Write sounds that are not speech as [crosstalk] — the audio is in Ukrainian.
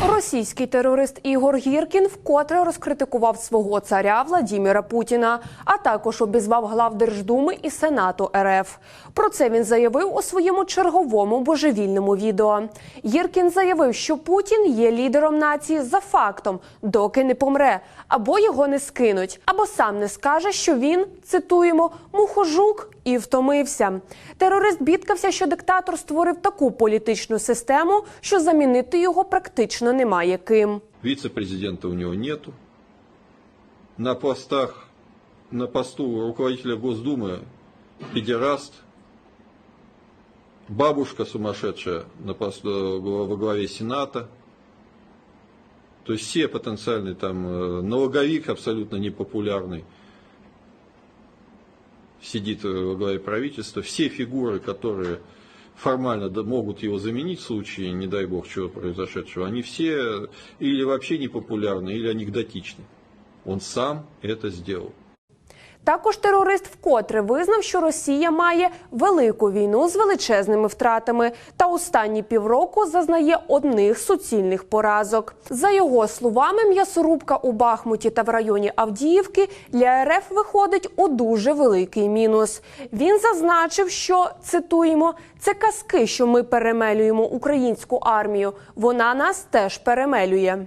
Rrr. [laughs] Російський терорист Ігор Гіркін вкотре розкритикував свого царя Владіміра Путіна, а також обізвав глав Держдуми і Сенату РФ. Про це він заявив у своєму черговому божевільному відео. Гіркін заявив, що Путін є лідером нації за фактом, доки не помре, або його не скинуть, або сам не скаже, що він цитуємо мухожук і втомився. Терорист бідкався, що диктатор створив таку політичну систему, що замінити його практично немає ким. Вице-президента у него нету. На постах, на посту руководителя Госдумы педераст. Бабушка сумасшедшая на посту, во главе Сената. То есть все потенциальные там, э, налоговик абсолютно непопулярный сидит во главе правительства. Все фигуры, которые формально да- могут его заменить в случае, не дай бог, чего произошедшего, они все или вообще непопулярны, или анекдотичны. Он сам это сделал. Також терорист вкотре визнав, що Росія має велику війну з величезними втратами та останні півроку зазнає одних суцільних поразок. За його словами, м'ясорубка у Бахмуті та в районі Авдіївки для РФ виходить у дуже великий мінус. Він зазначив, що цитуємо це казки, що ми перемелюємо українську армію. Вона нас теж перемелює.